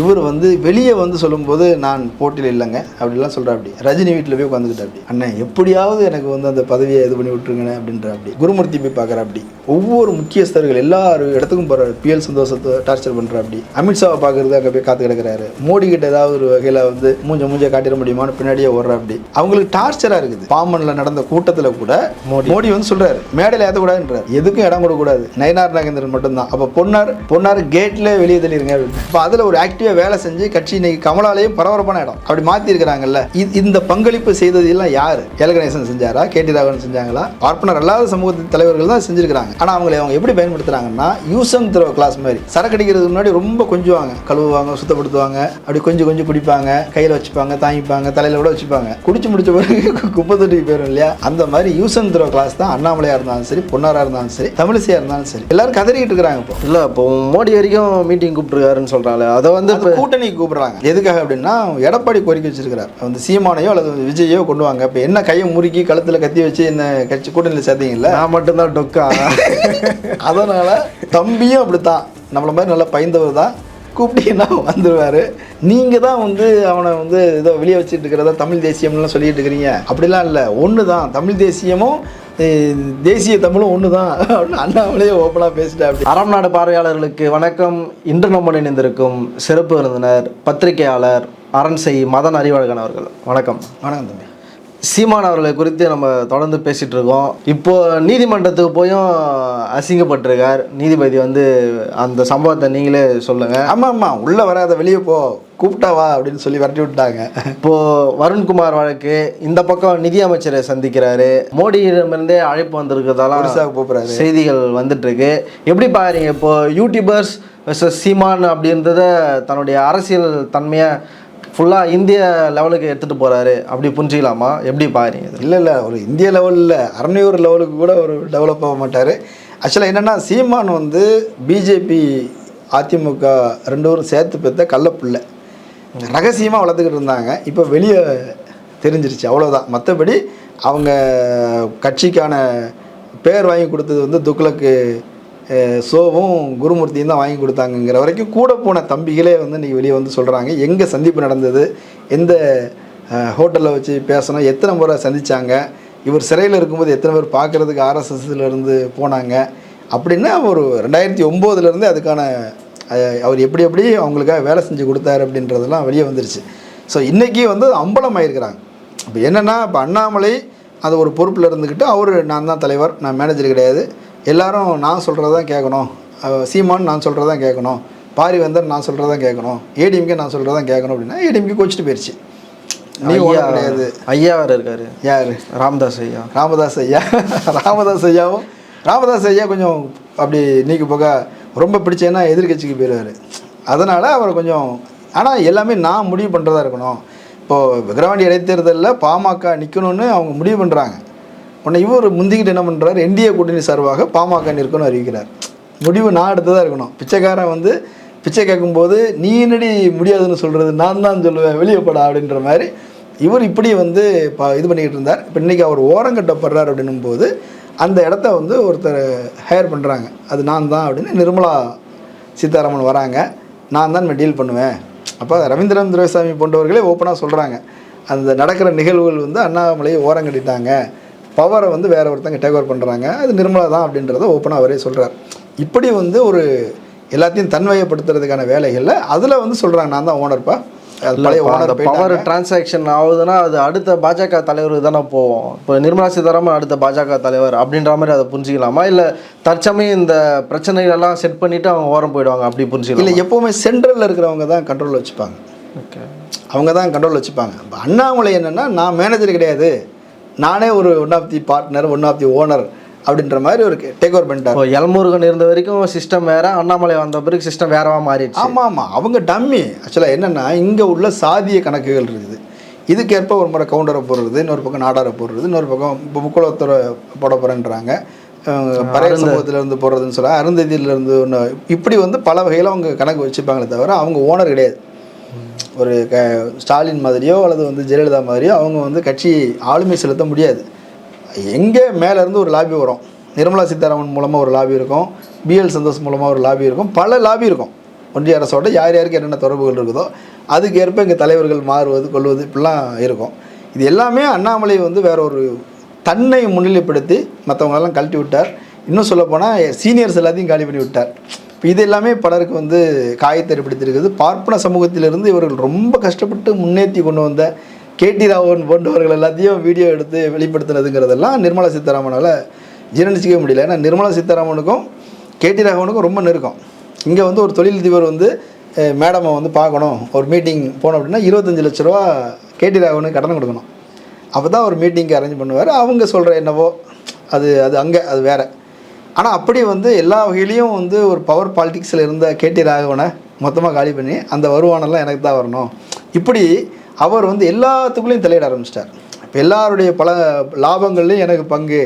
இவர் வந்து வெளியே வந்து சொல்லும்போது நான் போட்டியில் இல்லைங்க. அப்படிலாம் சொல்கிறா அப்படி. ரஜினி வீட்டில் போய் உட்காந்துக்கிட்ட அப்படி. அண்ணன் எப்படியாவது எனக்கு வந்து அந்த பதவியை இது பண்ணி விட்டுருங்கண்ணே அப்படின்ற அப்படி. குருமூர்த்தி போய் பார்க்குற அப்படி. ஒவ்வொரு முக்கியஸ்தர்கள் எல்லார் இடத்துக்கும் போகிறாரு பிஎல் சந்தோஷத்தை டார்ச்சர் பண்ணுற அப்படி. அமித்ஷாவை பார்க்கறது அங்கே போய் காத்து கிடக்குறாரு. மோடி கிட்ட ஏதாவது ஒரு வகையில் வந்து மூஞ்ச மூஞ்ச காட்டிட முடியுமான்னு பின்னாடியே ஓடுற அப்படி. அவங்களுக்கு டார்ச்சராக இருக்குது. பாம்பனில் நடந்த கூட்டத்தில் கூட மோடி. வந்து சொல்றாரு மேடையில் ஏற்றக்கூடாதுன்றார் எதுக்கும் இடம் கொடுக்கக்கூடாது. நயனார் நாகேந்திரன் மட்டும்தான். அப்போ பொன்னார் பொன்னார் கேட்ல வெளியே தள்ளிருங்க. அப்படின்னு இப்போ அதில் ஒரு ஆக்டிவாக வேலை செஞ்சு கட்சி இன்னைக்கு கமலாலயம் பரபரப்பான இடம். அப்படி மாற்றிருக்கிறாங்கல்ல இந்த பங்களிப்பு செய்தது எல்லாம் யார்? எல் செஞ்சாரா? கே. டி. ராகவன் செஞ்சாங்களா? பார்ப்பனர் அல்லாத சமூகத்தின் தலைவர்கள் தான் செஞ்சிருக்கிறாங்க. ஆனால் அவங்களை அவங்க எப்படி பயன்படுத்துறாங்கன்னா யூசம் அண்ட் த்ரோ கிளாஸ் மாதிரி. சரக்கு அடிக்கிறதுக்கு முன்னாடி ரொம்ப கொஞ்சுவாங்க. கழுவுவாங்க சுத்தப்படுத்துவாங்க. அப்படி கொஞ்சம் கொஞ்சம் குடிப்பாங்க. கையில் வச்சுப்பாங்க தாங்கிப்பாங்க தலையில் கூட வச்சுப்பாங்க. குடிச்சு முடிச்ச பிறகு குப்பை தொட்டிக்கு போயிடும் இல்லையா? அந்த மாதிரி யூசம் அண்ட் த்ரோ கிளாஸ் தான் அண்ணாமலையா இருந்தாலும் சரி பொன்னாரா இருந்தாலும் சரி தமிழிசையா இருந்தாலும் சரி. எல்லாரும் கதறிக்கிட்டு இருக்கிறாங்க இப்போ. இல்லை இப்போ மோடி வரைக்கும் மீட்டிங் கூப்பிட்டுருக்காருன்னு சொல்கிறாங்களே அதை வந்து அது கூட்டணி கூப்பிடுறாங்க. எதுக்காக அப்படின்னா எடப்பாடி கோரிக்கை வச்சிருக்கிறார். வந்து சீமானையோ அல்லது வந்து விஜயோ கொண்டு வாங்க. இப்போ என்ன கையை முறுக்கி கழுத்துல கத்தி வச்சு என்ன கட்சி கூட்டணியில் சேர்த்தீங்கல்ல? நான் மட்டும்தான் டொக்கா. அதனால தம்பியும் அப்படித்தான். நம்மள மாதிரி நல்லா பயந்தவர் தான். கூப்பிட்டீங்கன்னா வந்துடுவார் நீங்கள் தான் வந்து அவனை வந்து ஏதோ வெளியே வச்சுட்டு இருக்கிறதா தமிழ் தேசியம்லாம் சொல்லிட்டு இருக்கிறீங்க. அப்படிலாம் இல்லை. ஒன்று தான் தமிழ் தேசியமும் தேசிய தமிழும் ஒன்று தான் அப்படின்னு அண்ணாமலையே ஓப்பனாக பேசிட்டா அப்படி. அறம் நாடு பார்வையாளர்களுக்கு வணக்கம். இன்று நம்முடன் இணைந்திருக்கும் சிறப்பு விருந்தினர் பத்திரிகையாளர் அரண்செய் மதன் அறிவழகன் அவர்கள். வணக்கம். வணக்கம் தம்பி. சீமான் அவர்களை குறித்து நம்ம தொடர்ந்து பேசிட்டு இருக்கோம். இப்போ நீதிமன்றத்துக்கு போயும் அசிங்கப்பட்டிருக்கார். நீதிபதி வந்து அந்த சம்பவத்தை நீங்களே சொல்லுங்க. ஆமாம் ஆமாம் உள்ளே வராத வெளியே போ கூப்பிட்டா வா அப்படின்னு சொல்லி விரட்டி விட்டாங்க. இப்போ வருண்குமார் வழக்கு இந்த பக்கம் நிதி அமைச்சரை சந்திக்கிறாரு. மோடியிடமிருந்தே அழைப்பு வந்திருக்கிறதால போகிறாரு செய்திகள் வந்துட்டு இருக்கு எப்படி பாக்குறீங்க? இப்போ யூடியூபர்ஸ் சீமான் அப்படின்றத தன்னுடைய அரசியல் தன்மையை ஃபுல்லாக இந்திய லெவலுக்கு எடுத்துகிட்டு போகிறாரு அப்படி புரிஞ்சிக்கலாமா? எப்படி பாருங்க இல்லை இல்லை ஒரு இந்திய லெவலில் அரணையூர் லெவலுக்கு கூட ஒரு டெவலப் ஆக மாட்டார். ஆக்சுவலாக என்னென்னா சீமான் வந்து பிஜேபி அதிமுக ரெண்டு பேரும் சேர்த்து பெற்ற கள்ளப்பிள்ளை. ரகசியமாக வளர்த்துக்கிட்டு இருந்தாங்க. இப்போ வெளியே தெரிஞ்சிருச்சு அவ்வளோதான் மற்றபடி அவங்க கட்சிக்கான பேர் வாங்கி கொடுத்தது வந்து துக்ளக்கு ஷோவும் சோவும் குருமூர்த்தியும் தான் வாங்கி கொடுத்தாங்கங்கிற வரைக்கும் கூட போன தம்பிகளே வந்து இன்றைக்கி வெளியே வந்து சொல்கிறாங்க எங்கே சந்திப்பு நடந்தது? எந்த ஹோட்டலில் வச்சு பேசணும்? எத்தனை முறை சந்தித்தாங்க இவர் சிறையில் இருக்கும்போது எத்தனை பேர் பார்க்குறதுக்கு ஆர்எஸ்எஸ்லேருந்து போனாங்க? அப்படின்னா ஒரு ரெண்டாயிரத்தி ஒம்போதுலேருந்து அதுக்கான அவர் எப்படி எப்படி அவங்களுக்காக வேலை செஞ்சு கொடுத்தாரு அப்படின்றதெல்லாம் வெளியே வந்துருச்சு. ஸோ இன்றைக்கி வந்து அம்பலம் ஆயிருக்கிறாங்க. இப்போ என்னென்னா இப்போ அண்ணாமலை அது ஒரு பொறுப்பில் இருந்துக்கிட்டு அவர் நான் தான் தலைவர் நான் மேனேஜர் கிடையாது. எல்லாரும் நான் சொல்கிறது தான் கேட்கணும் சீமான் நான் சொல்கிறது தான் கேட்கணும். பாரிவேந்தர் நான் சொல்கிறது தான் கேட்கணும். ஏடிஎம்கே நான் சொல்கிறது தான் கேட்கணும் அப்படின்னா ஏடிஎம்கே கோச்சிட்டு போயிடுச்சு கிடையாது. ஐயா வேறு இருக்காரு. யார்? ராம்தாஸ் ஐயா. ராமதாஸ் ஐயா. ராமதாஸ் ஐயாவும் ராமதாஸ் ஐயா கொஞ்சம் அப்படி நீக்கு போக ரொம்ப பிடிச்சேன்னா எதிர்கட்சிக்கு போயிடுவார் அதனால் அவர் கொஞ்சம் ஆனால் எல்லாமே நான் முடிவு பண்ணுறதா இருக்கணும். இப்போது விக்கிரவாண்டி இடைத்தேர்தலில் பாமக நிற்கணும்னு அவங்க முடிவு பண்ணுறாங்க உன்னை இவர் முந்திக்கிட்டு என்ன பண்ணுறாரு என்டிஏ கூட்டணி சார்பாக பாமக நிற்கணும்னு அறிவிக்கிறார். முடிவு நான் எடுத்ததாக இருக்கணும். பிச்சைக்காரன் வந்து பிச்சை கேட்கும்போது நீ என்னடி முடியாதுன்னு சொல்கிறது நான் தான் சொல்லுவேன் வெளியே போடா அப்படின்ற மாதிரி இவர் இப்படி வந்து பா இது பண்ணிக்கிட்டு இருந்தார். இப்போ இன்றைக்கி அவர் ஓரங்கட்டப்படுறார் அப்படின்னும் போது அந்த இடத்த வந்து ஒருத்தர் ஹையர் பண்ணுறாங்க அது நான் தான் அப்படின்னு நிர்மலா சீதாராமன் வராங்க. நான் தான் டீல் பண்ணுவேன். அப்போ ரவீந்திரன் துரைசாமி போன்றவர்களே ஓப்பனாக சொல்கிறாங்க அந்த நடக்கிற நிகழ்வுகள் வந்து அண்ணாமலையை ஓரங்கட்டிட்டாங்க பவரை வந்து வேற ஒருத்தங்க டேக் ஓவர் பண்ணுறாங்க அது நிர்மலா தான் அப்படின்றத ஓப்பனாக அவரே சொல்கிறார் இப்படி வந்து ஒரு எல்லாத்தையும் தன்வயப்படுத்துறதுக்கான வேலைகளில் அதில் வந்து சொல்கிறாங்க நான் தான் ஓனர்ப்பா பவர் டிரான்சாக்ஷன் ஆகுதுன்னா அது அடுத்த பாஜக தலைவருக்கு தானே போவோம். இப்போ நிர்மலா சீதாராமன் அடுத்த பாஜக தலைவர் அப்படின்ற மாதிரி அதை புரிஞ்சிக்கலாமா? இல்லை தற்சமயம் இந்த பிரச்சனைகள் எல்லாம் செட் பண்ணிட்டு அவங்க ஓரம் போயிடுவாங்க அப்படி இல்லை புரிஞ்சிக்கலாம் எப்போவுமே சென்ட்ரலில் இருக்கிறவங்க தான் கண்ட்ரோல் வச்சுப்பாங்க. ஓகே அவங்க தான் கண்ட்ரோல் வச்சுப்பாங்க. அண்ணாமலை என்னென்னா நான் மேனேஜர் கிடையாது. நானே ஒரு one of the partner one of the owner அப்படின்ற மாதிரி ஒரு டேக் ஓவர் பண்ணிட்டார். எல்முருகன் இருந்த வரைக்கும் சிஸ்டம் வேற அண்ணாமலை வந்த பிறகு சிஸ்டம் வேறவா மாறிடுச்சு. ஆமாம் ஆமாம் அவங்க டம்மி ஆக்சுவலாக என்னென்னா இங்கே உள்ள சாதிய கணக்குகள் இருக்குது. இதுக்கேற்ப ஒரு முறை கவுண்டரை போடுறது இன்னொரு பக்கம் நாடாரை போடுறது இன்னொரு பக்கம் இப்போ முக்குளத்தரை போட போகிறேன்றாங்க பறைய சமூகத்திலேருந்து போடுறதுன்னு சொல்ல அருந்ததியிலேருந்து ஒன்று இப்படி வந்து பல வகையில் அவங்க கணக்கு வச்சுப்பாங்களே தவிர அவங்க ஓனர் கிடையாது. ஒரு க ஸ்டாலின் மாதிரியோ அல்லது வந்து ஜெயலலிதா மாதிரியோ அவங்க வந்து கட்சி ஆளுமை செலுத்த முடியாது. எங்கே மேலேருந்து ஒரு லாபி வரும்? நிர்மலா சீதாராமன் மூலமாக ஒரு லாபி இருக்கும். பிஎல் சந்தோஷ் மூலமாக ஒரு லாபி இருக்கும். பல லாபி இருக்கும். ஒன்றிய அரசோட யார் யாருக்கு என்னென்ன தொடர்புகள் இருக்குதோ அதுக்கேற்ப இங்கே தலைவர்கள் மாறுவது கொள்வது இப்படிலாம் இருக்கும். இது எல்லாமே அண்ணாமலை வந்து வேற ஒரு தன்னை முன்னிலைப்படுத்தி மற்றவங்களெல்லாம் கழட்டி விட்டார். இன்னும் சொல்லப்போனால் சீனியர்ஸ் எல்லாத்தையும் காலி பண்ணி விட்டார். இது எல்லாமே பலருக்கு வந்து காயத்தை ஏற்படுத்தியிருக்குது பார்ப்பன சமூகத்திலிருந்து இவர்கள் ரொம்ப கஷ்டப்பட்டு முன்னேற்றி கொண்டு வந்த கேடி ராவன் போன்றவர்கள் எல்லாத்தையும் வீடியோ எடுத்து வெளிப்படுத்தினதுங்கிறதெல்லாம் நிர்மலா சீதாராமனால் ஜீரணிச்சிக்கவே முடியல. ஏன்னா நிர்மலா சீதாராமனுக்கும் கேடி ராகவனுக்கும் ரொம்ப நெருக்கம். இங்கே வந்து ஒரு தொழிலதிபர் வந்து மேடமை வந்து பார்க்கணும். ஒரு மீட்டிங் போனோம் அப்படின்னா இருபத்தஞ்சு லட்ச ரூபா கேடி ராகவனுக்கு கடன் கொடுக்கணும். அப்போ தான் ஒரு மீட்டிங்க்கு அரேஞ்ச் பண்ணுவார். அவங்க சொல்கிற என்னவோ அது அது அங்கே அது வேறு. ஆனால் அப்படி வந்து எல்லா வகையிலையும் வந்து ஒரு பவர் பாலிடிக்ஸில் இருந்த கேடி ராகவனை மொத்தமாக காலி பண்ணி அந்த வருமானம்லாம் எனக்கு தான் வரணும். இப்படி அவர் வந்து எல்லாத்துக்குள்ளேயும் தலையிட ஆரம்பிச்சிட்டார். இப்போ எல்லாருடைய பல லாபங்கள்லையும் எனக்கு பங்கு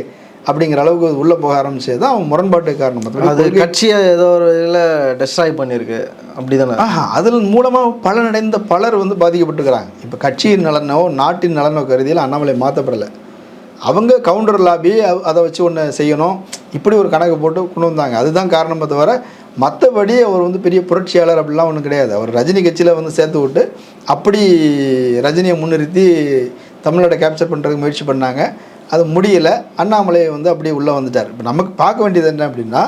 அப்படிங்கிற அளவுக்கு உள்ளே போக ஆரம்பிச்சது தான் அவன் முரண்பாட்டுக்கு காரணம். அது கட்சியை ஏதோ ஒரு இதில் டெஸ்ட்ராய் பண்ணியிருக்கு. அப்படி தானே அதன் மூலமாக பலனடைந்த பலர் வந்து பாதிக்கப்பட்டுக்கிறாங்க. இப்போ கட்சியின் நலனோ நாட்டின் நலனோ கருதியில் அண்ணாமலை மாற்றப்படலை அவங்க கவுண்டர் லாபி அதை வச்சு ஒன்று செய்யணும். இப்படி ஒரு கணக்கு போட்டு கொண்டு வந்தாங்க. அதுதான் காரணமே தவிர மற்றபடி அவர் வந்து பெரிய புரட்சியாளர் அப்படிலாம் ஒன்றும் கிடையாது. அவர் ரஜினி கட்சியில் வந்து சேர்த்து விட்டு அப்படி ரஜினியை முன்னிறுத்தி தமிழோட கேப்சர் பண்ணுறதுக்கு முயற்சி பண்ணாங்க. அது முடியல. அண்ணாமலை வந்து அப்படியே உள்ளே வந்துட்டார். இப்போ நமக்கு பார்க்க வேண்டியது என்ன அப்படின்னா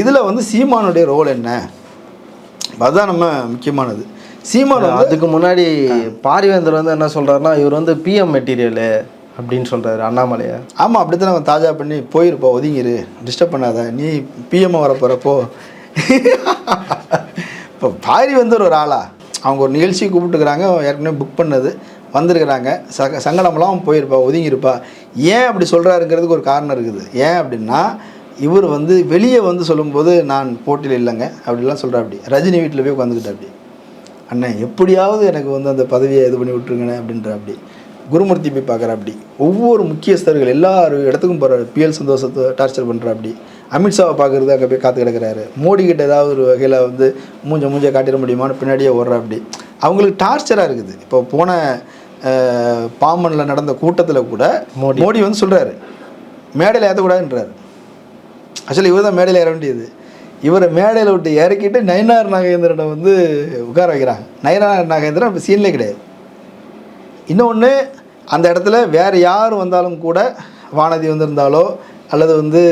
இதில் வந்து சீமானுடைய ரோல் என்ன? அதுதான் நம்ம முக்கியமானது. சீமான் அதுக்கு முன்னாடி பாரிவேந்தர் வந்து என்ன சொல்கிறாருன்னா இவர் வந்து பிஎம் மெட்டீரியலு அப்படின்னு சொல்கிறாரு அண்ணாமலையை ஆமாம் அப்படி தான் அவன் தாஜா பண்ணி போயிருப்பா ஒதுங்கிரு. டிஸ்டர்ப் பண்ணாத. நீ பிஎம்ஓ வர போகிறப்போ இப்போ பாரி வந்து ஒரு ஆளா? அவங்க ஒரு நிகழ்ச்சி கூப்பிட்டுக்கிறாங்க. ஏற்கனவே புக் பண்ணது. வந்திருக்கிறாங்க. சக சங்கடமெல்லாம் போயிருப்பா. ஒதுங்கியிருப்பா. ஏன் அப்படி சொல்கிறாருங்கிறதுக்கு ஒரு காரணம் இருக்குது. ஏன் அப்படின்னா இவர் வந்து வெளியே வந்து சொல்லும்போது நான் போட்டியில் இல்லைங்க. அப்படிலாம் சொல்கிறா அப்படி. ரஜினி வீட்டில் போய் உட்காந்துக்கிட்டா அப்படி. அண்ணன் எப்படியாவது எனக்கு வந்து அந்த பதவியை இது பண்ணி விட்ருங்கண்ணே அப்படின்ற அப்படி. குருமூர்த்தி போய் பார்க்குற அப்படி. ஒவ்வொரு முக்கியஸ்தர்கள் எல்லார் இடத்துக்கும் போகிறாரு பிஎல் சந்தோஷத்தை டார்ச்சர் பண்ணுற அப்படி. அமித்ஷாவை பார்க்குறது அங்கே போய் காத்து கிடக்கிறாரு. மோடி கிட்ட ஏதாவது ஒரு வகையில் வந்து மூஞ்ச மூஞ்ச காட்டிட முடியுமான்னு பின்னாடியே ஓடுற அப்படி. அவங்களுக்கு டார்ச்சராக இருக்குது. இப்போ போன பாம்பனில் நடந்த கூட்டத்தில் கூட மோடி. மோடி வந்து சொல்கிறாரு மேடையில் ஏற்றக்கூடாதுன்றாரு ஆக்சுவலி இவர் தான் மேடையில் ஏற வேண்டியது. இவரை மேடையில் விட்டு இறக்கிட்டு நயனார் நாகேந்திரனை வந்து உட்கார வைக்கிறாங்க. நயனார் நாகேந்திரன் இப்போ சீன்லே கிடையாது. இன்னொன்று அந்த இடத்துல வேறு யார் வந்தாலும் கூட வானதி வந்திருந்தாலோ அல்லது வந்து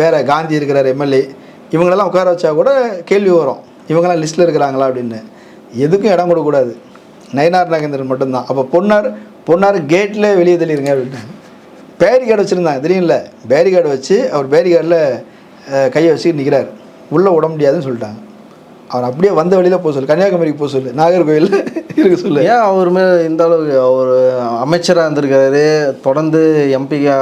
வேறு காந்தி இருக்கிறார் எம்எல்ஏ இவங்களெல்லாம் உட்கார வச்சா கூட கேள்வி வரும். இவங்கெல்லாம் லிஸ்ட்டில் இருக்கிறாங்களா அப்படின்னு. எதுக்கும் இடம் கொடுக்கக்கூடாது. நயனார் நாகேந்திரன் மட்டும்தான். அப்போ பொன்னார் பொன்னார் கேட்டில் வெளியே தள்ளிடுங்க அப்படின்ட்டு. பேரிகார்டு வச்சுருந்தாங்க தெரியும்ல பேரிகார்டு வச்சு அவர் பேரிகார்டில் கையை வச்சு நிற்கிறார் உள்ளே விட முடியாதுன்னு சொல்லிட்டாங்க. அவர் அப்படியே வந்த வழியில் போக சொல்லு. கன்னியாகுமரிக்கு போக சொல்லு. நாகர்கோவில் இருக்க சொல்லு. ஏன் அவர் மேல இந்த அளவுக்கு அவர் அமைச்சராக இருந்திருக்காரு? தொடர்ந்து எம்பிக்கா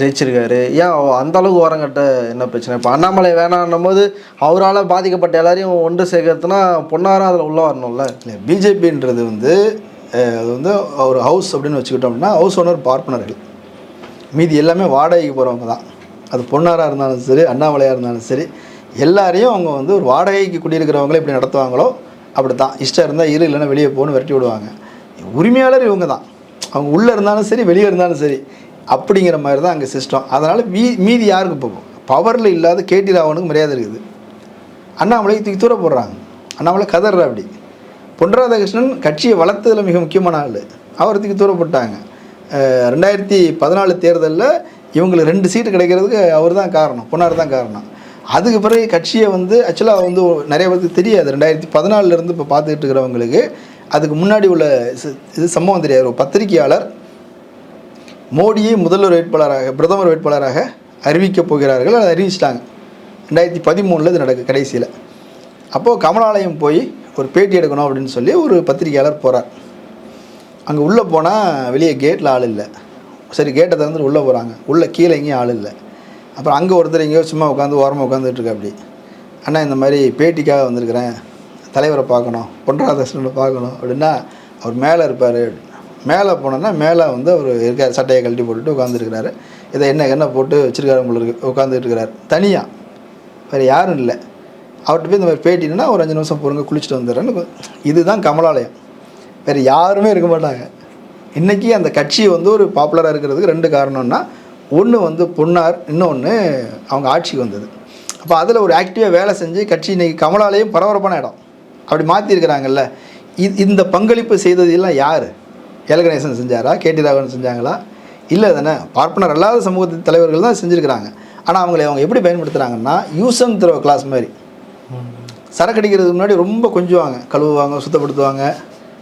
ஜெயிச்சிருக்காரு. ஏன் அந்த அளவுக்கு ஓரங்கட்ட என்ன பிரச்சனை? இப்போ அண்ணாமலை வேணான்னும் போது அவரால் பாதிக்கப்பட்ட எல்லாரையும் ஒன்று சேர்க்கறதுனா பொன்னாரும் அதில் உள்ள வரணும்ல. இல்லை பிஜேபின்றது வந்து அது வந்து ஒரு ஹவுஸ் அப்படின்னு வச்சுக்கிட்டோம் அப்படின்னா ஹவுஸ் ஓனர் பார்ப்பனர்கள் மீதி எல்லாமே வாடகைக்கு போகிறவங்க தான். அது பொன்னாராக இருந்தாலும் சரி அண்ணாமலையாக இருந்தாலும் சரி எல்லாரையும் அவங்க வந்து ஒரு வாடகைக்கு குடியிருக்கிறவங்களே இப்படி நடத்துவாங்களோ அப்படி தான் இஷ்டம் இருந்தால் இரு இல்லைன்னா வெளியே போகணும்னு விரட்டி விடுவாங்க. உரிமையாளர் இவங்க தான். அவங்க உள்ளே இருந்தாலும் சரி வெளியே இருந்தாலும் சரி அப்படிங்கிற மாதிரி தான் அங்கே சிஸ்டம் அதனால் மீ மீதி யாருக்கு போகும்? பவரில் இல்லாத கேடி ராவனுக்கு மரியாதை இருக்குது. அண்ணாமலை தூக்கி தூர போடுறாங்க. அண்ணாமலை கதற அப்படி. பொன் ராதாகிருஷ்ணன் கட்சியை வளர்த்ததில் மிக முக்கியமான ஆள். அவர் தூக்கி தூர போட்டாங்க. ரெண்டாயிரத்தி பதினாலு தேர்தலில் இவங்களுக்கு ரெண்டு சீட்டு கிடைக்கிறதுக்கு அவர் தான் காரணம். பொன்னார் தான் காரணம். அதுக்கு பிறகு கட்சியை வந்து ஆக்சுவலாக வந்து நிறைய பேருக்கு தெரியாது. ரெண்டாயிரத்தி பதினாலிருந்து இப்போ பார்த்துக்கிட்டு இருக்கிறவங்களுக்கு அதுக்கு முன்னாடி உள்ள இது சம்பவம் தெரியாது. ஒரு பத்திரிகையாளர் மோடியை முதல்வர் வேட்பாளராக பிரதமர் வேட்பாளராக அறிவிக்கப் போகிறார்கள். அதை அறிவிச்சிட்டாங்க. ரெண்டாயிரத்தி பதிமூணில் இது நடக்கு கடைசியில். அப்போது கமலாலயம் போய் ஒரு பேட்டி எடுக்கணும் அப்படின்னு சொல்லி ஒரு பத்திரிகையாளர் போகிறார் அங்கே உள்ளே போனால் வெளியே கேட்டில் ஆள் இல்லை. சரி கேட்டை திறந்துட்டு உள்ளே போகிறாங்க உள்ளே கீழே எங்கேயும் ஆள் இல்லை. அப்புறம் அங்கே ஒருத்தர் எங்கேயோ சும்மா உட்காந்து ஓரமாக உட்காந்துட்டுருக்கு அப்படி அண்ணா இந்த மாதிரி பேட்டிக்காக வந்திருக்கிறேன். தலைவரை பார்க்கணும் பொன் பார்க்கணும் அப்படின்னா அவர் மேலே இருப்பார் மேலே போனோன்னா மேலே வந்து அவர் இருக்கார் சட்டையை கழட்டி போட்டுட்டு உட்காந்துருக்கிறாரு இதை என்ன என்ன போட்டு வச்சிருக்காரு உங்களுக்கு உட்காந்துட்டு இருக்கிறார் தனியாக வேறு யாரும் இல்லை. அவர்கிட்ட போய் இந்த மாதிரி பேட்டினா ஒரு அஞ்சு நிமிஷம் பொறுங்க குளிச்சுட்டு வந்துடுறேன்னு இதுதான் கமலாலயம். வேறு யாருமே இருக்க மாட்டாங்க. இன்றைக்கி அந்த கட்சி வந்து ஒரு பாப்புலராக இருக்கிறதுக்கு ரெண்டு காரணம்னா ஒன்று வந்து பொன்னார் இன்னொன்று அவங்க ஆட்சிக்கு வந்தது. அப்போ அதில் ஒரு ஆக்டிவாக வேலை செஞ்சு கட்சி இன்றைக்கி கமலாலேயும் பரபரப்பான இடம். அப்படி மாற்றிருக்கிறாங்கல்ல இது இந்த பங்களிப்பு செய்ததெல்லாம் யார்? ஏலகணேசன் செஞ்சாரா? கேடி ராகவன் செஞ்சாங்களா? இல்லை தானே? பார்ப்பனர் அல்லாத சமூகத்தின் தலைவர்கள் தான் செஞ்சுருக்கிறாங்க. ஆனால் அவங்களை அவங்க எப்படி பயன்படுத்துகிறாங்கன்னா யூஸ் அண்ட் த்ரோ கிளாஸ் மாதிரி. சரக்கு அடிக்கிறதுக்கு முன்னாடி ரொம்ப கொஞ்சுவாங்க. கழுவுவாங்க சுத்தப்படுத்துவாங்க.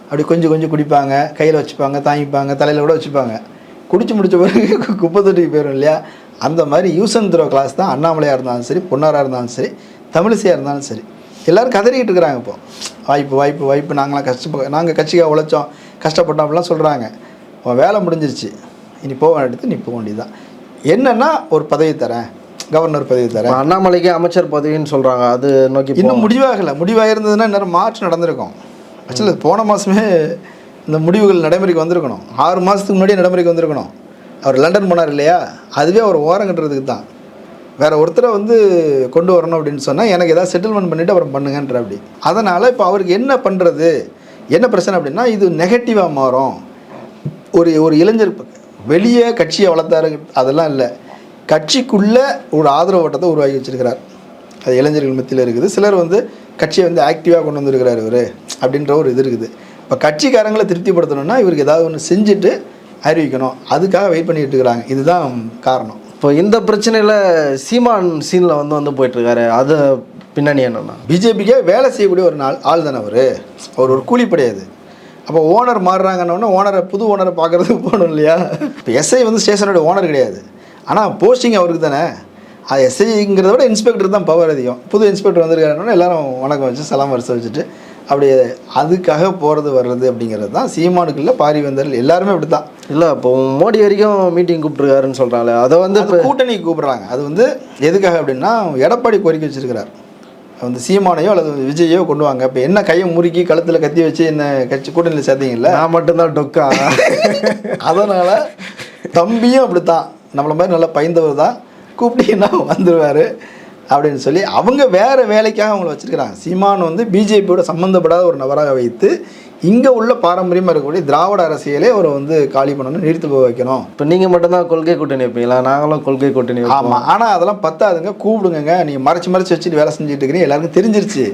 அப்படி கொஞ்சம் கொஞ்சம் குடிப்பாங்க. கையில் வச்சுப்பாங்க தாங்கிப்பாங்க தலையில் கூட வச்சுப்பாங்க. குடிச்சு முடிச்ச பிறகு குப்பை தொட்டிக்கு போயிடும் இல்லையா? அந்த மாதிரி யூஸ் அண்ட் த்ரோ கிளாஸ் தான் அண்ணாமலையாக இருந்தாலும் சரி பொன்னாராக இருந்தாலும் சரி தமிழிசையாக இருந்தாலும் சரி. எல்லோரும் கதறிக்கிட்டு இருக்கிறாங்க இப்போ. வாய்ப்பு வாய்ப்பு வாய்ப்பு நாங்களாம் கஷ்டப்ப நாங்கள் கட்சிக்காக உழைச்சோம் கஷ்டப்பட்டோம் அப்படிலாம் சொல்கிறாங்க வேலை முடிஞ்சிருச்சு. இனி போக வேண்டியது நீ போக வேண்டியதுதான் என்னன்னா ஒரு பதவி தரேன். கவர்னர் பதவி தரேன். அண்ணாமலைக்கு அமைச்சர் பதவின்னு சொல்றாங்க அது நோக்கி இன்னும் முடிவாகலை. முடிவாக இருந்ததுன்னா நேரம் மார்ச் நடந்திருக்கும். ஆக்சுவலி போன மாதமே இந்த முடிவுகள் நடைமுறைக்கு வந்திருக்கணும். ஆறு மாதத்துக்கு முன்னாடியே நடைமுறைக்கு வந்திருக்கணும். அவர் லண்டன் போனார் இல்லையா? அதுவே அவர் ஓரம் கட்டுறதுக்கு தான். வேறு ஒருத்தரை வந்து கொண்டு வரணும் அப்படின்னு சொன்னால் எனக்கு ஏதாவது செட்டில்மெண்ட் பண்ணிவிட்டு அப்புறம் பண்ணுங்கன்ற அப்படி. அதனால் இப்போ அவருக்கு என்ன பண்ணுறது என்ன பிரச்சனை அப்படின்னா இது நெகட்டிவாக மாறும். ஒரு ஒரு இளைஞர் வெளியே கட்சியை வளர்த்தாரு அதெல்லாம் இல்லை. கட்சிக்குள்ளே ஒரு ஆதரவு ஓட்டத்தை உருவாக்கி வச்சிருக்கிறார். அது இளைஞர்கள் மத்தியில் இருக்குது. சிலர் வந்து கட்சியை வந்து ஆக்டிவாக கொண்டு வந்திருக்கிறார் இவர் அப்படின்ற ஒரு இது இருக்குது. இப்போ கட்சிக்காரங்களை திருப்திப்படுத்தணும்னா இவருக்கு ஏதாவது ஒன்று செஞ்சுட்டு அறிவிக்கணும். அதுக்காக வெயிட் பண்ணிட்டு இருக்கிறாங்க. இதுதான் காரணம். இப்போ இந்த பிரச்சனையில சீமான் சீன்ல வந்து வந்து போயிட்டு இருக்காரு அது பின்னணி என்னன்னா? பிஜேபிக்கே வேலை செய்யக்கூடிய ஒரு நாள் ஆள் தானே அவர்? அவர் ஒரு கூலிப்படையாது அப்போ ஓனர் மாறுறாங்கன்னொன்னே ஓனரை புது ஓனரை பார்க்குறதுக்கு போகணும் இல்லையா? இப்போ எஸ்ஐ வந்து ஸ்டேஷனோட ஓனர் கிடையாது. ஆனால் போஸ்டிங் அவருக்கு தானே. அது எஸ்ஐங்கிறத விட இன்ஸ்பெக்டர் தான் பவர் அதிகம். புது இன்ஸ்பெக்டர் வந்திருக்காருன்னா எல்லாரும் வணக்கம் வச்சு சலாம் வரிசை வச்சுட்டு அப்படி அதுக்காக போகிறது வர்றது அப்படிங்கிறது தான் சீமானுக்குள்ள பாரிவேந்தர்கள் எல்லாருமே அப்படி தான் இல்ல இப்போ மோடி வரைக்கும் மீட்டிங் கூப்பிட்டுருக்காருன்னு சொல்றாங்களே அதை வந்து இப்போ அது கூட்டணிக்கு கூப்பிடுறாங்க. அது வந்து எதுக்காக அப்படின்னா எடப்பாடி கோரிக்கை வச்சிருக்கிறார். வந்து சீமானையோ அல்லது விஜயோ கொண்டு வாங்க. இப்போ என்ன கையை முறுக்கி கழுத்தில் கத்தி வச்சு என்ன கட்சி கூட்டணியில் சேர்த்தீங்கல்ல? நான் மட்டும்தான் டொக்கா. அதனால் தம்பியும் அப்படித்தான். நம்மள மாதிரி நல்லா பயந்தவர் தான். கூப்பிட்டீங்கன்னா வந்துடுவார் அப்படின்னு சொல்லி அவங்க வேறு வேலைக்காக அவங்கள வச்சுருக்கிறாங்க. சீமான் வந்து பிஜேபியோட சம்மந்தப்படாத ஒரு நபராக வைத்து இங்கே உள்ள பாரம்பரியமாக இருக்கக்கூடிய திராவிட அரசியலே அவரை வந்து காலி பண்ணணும் நீர்த்து போக வைக்கணும். இப்போ நீங்க மட்டும்தான் கொள்கை கூட்டணி வைப்பீங்களா? நாங்களும் கொள்கை கூட்டணி ஆமாம் ஆனால் அதெல்லாம் பத்தாதுங்க. கூப்பிடுங்க நீங்கள் மறைச்சு மறைச்சு வச்சுட்டு வேலை செஞ்சுட்டு இருக்கிறீங்க. எல்லாருக்கும் தெரிஞ்சிருச்சு.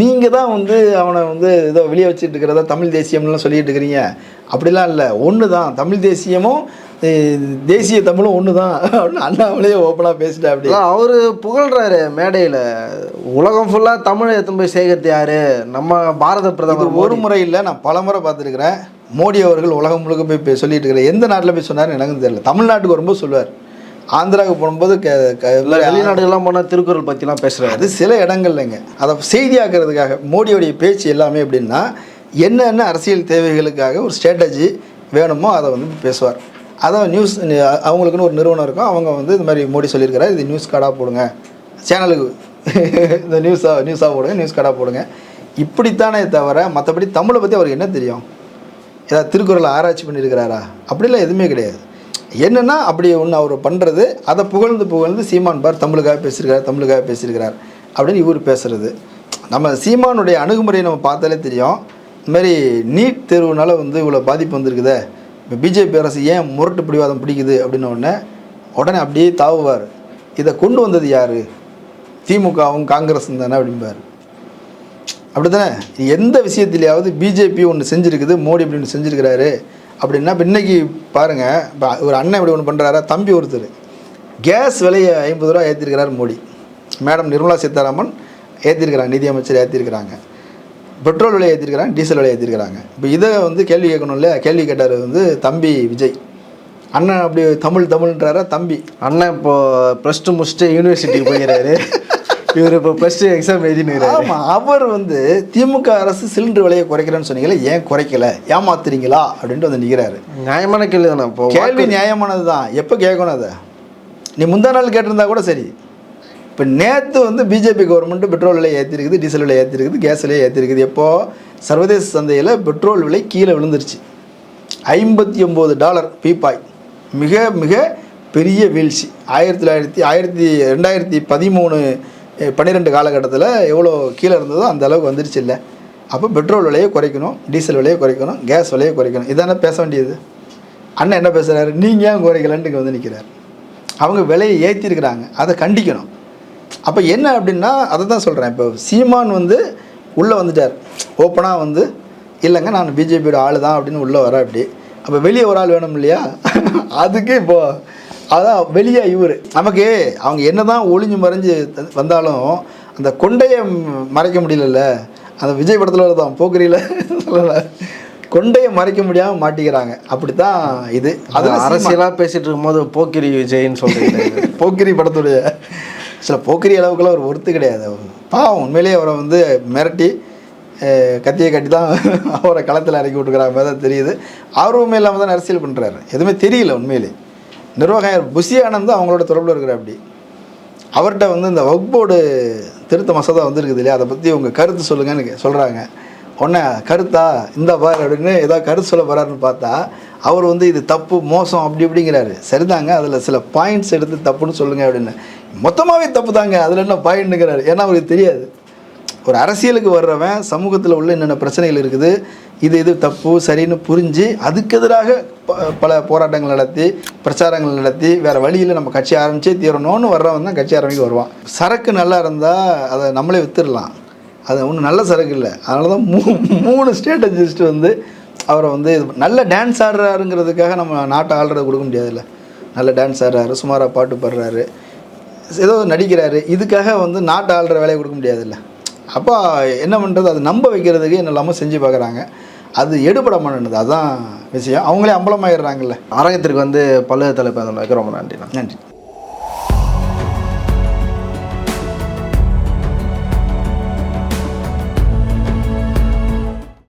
நீங்கள் தான் வந்து அவனை வந்து ஏதோ வெளியே வச்சுட்டு இருக்கிறதா தமிழ் தேசியம்லாம் சொல்லிட்டு இருக்கிறீங்க. அப்படிலாம் இல்லை. ஒன்று தான் தமிழ் தேசியமும் தேசிய தமிழும் ஒன்று தான் அப்படின்னு அண்ணாமலையே ஓப்பனாக பேசிட்டா அப்படி அவரு புகழ்றாரு மேடையில. உலகம் ஃபுல்லா தமிழை எடுத்துன்னு போய் சேகரித்து யாரு? நம்ம பாரத பிரதமர் ஒரு முறை இல்லை நான் பல முறை பார்த்துருக்கிறேன். மோடி அவர்கள் உலகம் முழுக்க போய் சொல்லிட்டு இருக்கிற எந்த நாட்டில் போய் சொன்னாருன்னு எனக்கும் தெரியல. தமிழ்நாட்டுக்கு வரும்போது சொல்லுவார். ஆந்திராவுக்கு போகும்போது க வெளிநாடுகள்லாம் போனா திருக்குறள் பத்திலாம் பேசுறாரு. அது சில இடங்கள்லைங்க. அதை செய்தியாக்குறதுக்காக மோடியோடைய பேச்சு எல்லாமே எப்படின்னா என்னென்ன அரசியல் தேவைகளுக்காக ஒரு ஸ்ட்ராட்டஜி வேணுமோ அதை வந்து பேசுவார். அதான் நியூஸ் அவங்களுக்குன்னு ஒரு நிறுவனம் இருக்கும். அவங்க வந்து இந்த மாதிரி மோடி சொல்லியிருக்கிறார். இது நியூஸ் கார்டாக போடுங்க. சேனலுக்கு இந்த நியூஸாக நியூஸாக போடுங்க நியூஸ் கார்டாக போடுங்க. இப்படித்தானே தவிர மற்றபடி தமிழை பற்றி அவருக்கு என்ன தெரியும்? ஏதாவது திருக்குறளை ஆராய்ச்சி பண்ணியிருக்கிறாரா? அப்படிலாம் எதுவுமே கிடையாது. என்னென்னா அப்படி ஒன்று அவர் பண்ணுறது அதை புகழ்ந்து புகழ்ந்து சீமான் பார் தமிழுக்காக பேசியிருக்கார் தமிழுக்காக பேசியிருக்கிறார் அப்படின்னு இவர் பேசுறது. நம்ம சீமானுடைய அணுகுமுறையை நம்ம பார்த்தாலே தெரியும். இந்த நீட் தேர்வுனால வந்து இவ்வளோ பாதிப்பு வந்திருக்குதே. இப்போ பிஜேபி அரசு ஏன் முரட்டு பிடிவாதம் பிடிக்குது அப்படின்ன உடனே உடனே அப்படியே தாவுவார். இதை கொண்டு வந்தது யார்? திமுகவும் காங்கிரஸும் தானே அப்படிம்பார். அப்படிதானே எந்த விஷயத்திலேயாவது பிஜேபி ஒன்று செஞ்சுருக்குது மோடி இப்படி ஒன்று செஞ்சுருக்கிறாரு அப்படின்னா இப்போ இன்றைக்கி பாருங்கள் இப்போ ஒரு அண்ணன் இப்படி ஒன்று பண்ணுறாரா தம்பி ஒருத்தர். கேஸ் விலையை ஐம்பது ரூபா ஏற்றிருக்கிறார் மோடி. மேடம் நிர்மலா சீதாராமன் ஏற்றிருக்கிறாங்க நிதியமைச்சர் ஏற்றிருக்கிறாங்க பெட்ரோல் விலை ஏற்றிருக்கிறாங்க டீசல் விலை ஏற்றிருக்கிறாங்க இப்போ இதை வந்து கேள்வி கேட்கணும் இல்லையா? கேள்வி கேட்டார் வந்து தம்பி விஜய். அண்ணன் அப்படி தமிழ் தமிழ்ன்றாரா? தம்பி. அண்ணன் இப்போ ப்ளஸ் டூ முடிச்சுட்டு யூனிவர்சிட்டிக்கு போகிறாரு இவர் இப்போ ப்ளஸ் டூ எக்ஸாம் எழுதினுறாரு ஆமாம் அவர் வந்து திமுக அரசு சிலிண்டர் விலையை குறைக்கிறேன்னு சொன்னீங்களே ஏன் குறைக்கல? ஏமாத்துறீங்களா? அப்படின்ட்டு வந்து நிற்கிறாரு நியாயமான கேள்வி தானே இப்போ கேள்வி நியாயமானது தான் எப்போ கேட்கணும் அதை? நீ முந்தா நாள் கேட்டிருந்தா கூட சரி. இப்போ நேற்று வந்து பிஜேபி கவர்மெண்ட்டு பெட்ரோல் விலை ஏற்றிருக்குது டீசல் விலை ஏற்றிருக்குது கேஸ் விலை ஏற்றிருக்குது எப்போது சர்வதேச சந்தையில் பெட்ரோல் விலை கீழே விழுந்துருச்சு. ஐம்பத்தி ஒம்பது டாலர் பீப்பாய். மிக மிக பெரிய வீழ்ச்சி. ஆயிரத்தி தொள்ளாயிரத்தி ஆயிரத்தி ரெண்டாயிரத்தி பதிமூணு பன்னிரெண்டு காலகட்டத்தில் எவ்வளோ கீழே இருந்ததோ அந்த அளவுக்கு வந்துருச்சு இல்லை. அப்போ பெட்ரோல் விலையை குறைக்கணும் டீசல் விலையை குறைக்கணும் கேஸ் விலையை குறைக்கணும். இதானே பேச வேண்டியது. அண்ணன் என்ன பேசுகிறாரு நீங்கள் ஏன் குறைக்கலன்ட்டு இங்கே வந்து நிற்கிறார் அவங்க விலையை ஏற்றிருக்கிறாங்க அதை கண்டிக்கணும். அப்போ என்ன அப்படின்னா அதை தான் சொல்கிறேன் இப்போ சீமான் வந்து உள்ளே வந்துட்டார். ஓப்பனாக வந்து இல்லைங்க நான் பிஜேபியோட ஆள் தான் அப்படின்னு உள்ளே வர அப்படி. அப்போ வெளியே ஒரு ஆள் வேணும் இல்லையா? அதுக்கு இப்போ அதான் வெளியே இவர். நமக்கு அவங்க என்னதான் ஒளிஞ்சு மறைஞ்சு வந்தாலும் அந்த கொண்டையை மறைக்க முடியலல்ல. அந்த விஜய் படத்தில் தான் போக்கிரியில் சொல்லலை. கொண்டையை மறைக்க முடியாமல் மாட்டிக்கிறாங்க. அப்படித்தான் இது. அது அதில் அரசியலா பேசிட்டு இருக்கும்போது போக்கிரி விஜய்ன்னு சொல்றீங்க. போக்கிரி படத்துடைய சில போக்கிரி அளவுக்குலாம் ஒரு ஒருத்து கிடையாது. பாவம் உண்மையிலேயே அவரை வந்து மிரட்டி கத்தியை கட்டி தான் அவரை களத்தில் இறக்கி விட்டுக்கிற மாதிரி தான் தெரியுது. ஆர்வமே இல்லாமல் தான் அரசியல் பண்ணுறாரு எதுவுமே தெரியல உண்மையிலே. நிர்வாகம் புஷி ஆனந்த் அவங்களோட தொடர்பில் இருக்கிற அப்படி. அவர்கிட்ட வந்து இந்த வக் போர்டு திருத்த மசோதா வந்துருக்குது இல்லையா? அதை பற்றி உங்கள் கருத்து சொல்லுங்கன்னு சொல்கிறாங்க உடனே கருத்தா? இந்த பார் அப்படின்னு ஏதாவது கருத்து சொல்ல போகிறாருன்னு பார்த்தா அவர் வந்து இது தப்பு மோசம் அப்படி இப்படிங்கிறாரு. சரிதாங்க அதில் சில பாயிண்ட்ஸ் எடுத்து தப்புன்னு சொல்லுங்கள் அப்படின்னு. மொத்தமாகவே தப்பு தாங்க அதில் என்ன பயன்னுக்கிறார் ஏன்னா அவருக்கு தெரியாது. ஒரு அரசியலுக்கு வர்றவன் சமூகத்தில் உள்ள என்னென்ன பிரச்சனைகள் இருக்குது இது இது தப்பு சரின்னு புரிஞ்சு அதுக்கு எதிராக ப- பல போராட்டங்கள் நடத்தி பிரச்சாரங்கள் நடத்தி வேறு வழியில் நம்ம கட்சி ஆரம்பித்தே தீரணும்னு வர்றவன் தான் கட்சி ஆரம்பிக்க வருவான். சரக்கு நல்லா இருந்தால் அதை நம்மளே வித்துடலாம். அது ஒன்றும் நல்ல சரக்கு இல்லை. அதனால தான் மூ மூணு ஸ்ட்ராட்டஜிஸ்ட் வந்து அவரை வந்து இது- நல்ல டான்ஸ் ஆடுறாருங்கிறதுக்காக நம்ம நாட்டை ஆள்றதை கொடுக்க முடியாதுல்ல. நல்ல டான்ஸ் ஆடுறாரு சுமாராக பாட்டு பாடுறாரு. ஏதோ நடிக்கிறாரு இதுக்காக வந்து நாட்டை ஆள்ற வேலையை கொடுக்க முடியாதுல்ல. அப்போ என்ன பண்ணுறது அது நம்ப வைக்கிறதுக்கு என்ன இல்லாமல் செஞ்சு பார்க்குறாங்க அது எடுபட மாட்டேன்னுது. அதான் விஷயம். அவங்களே அம்பலமாயிடுறாங்கல்ல. அரங்கத்திற்கு வந்து பல்லு தலைப்பு ரொம்ப நன்றிண்ணா நன்றி.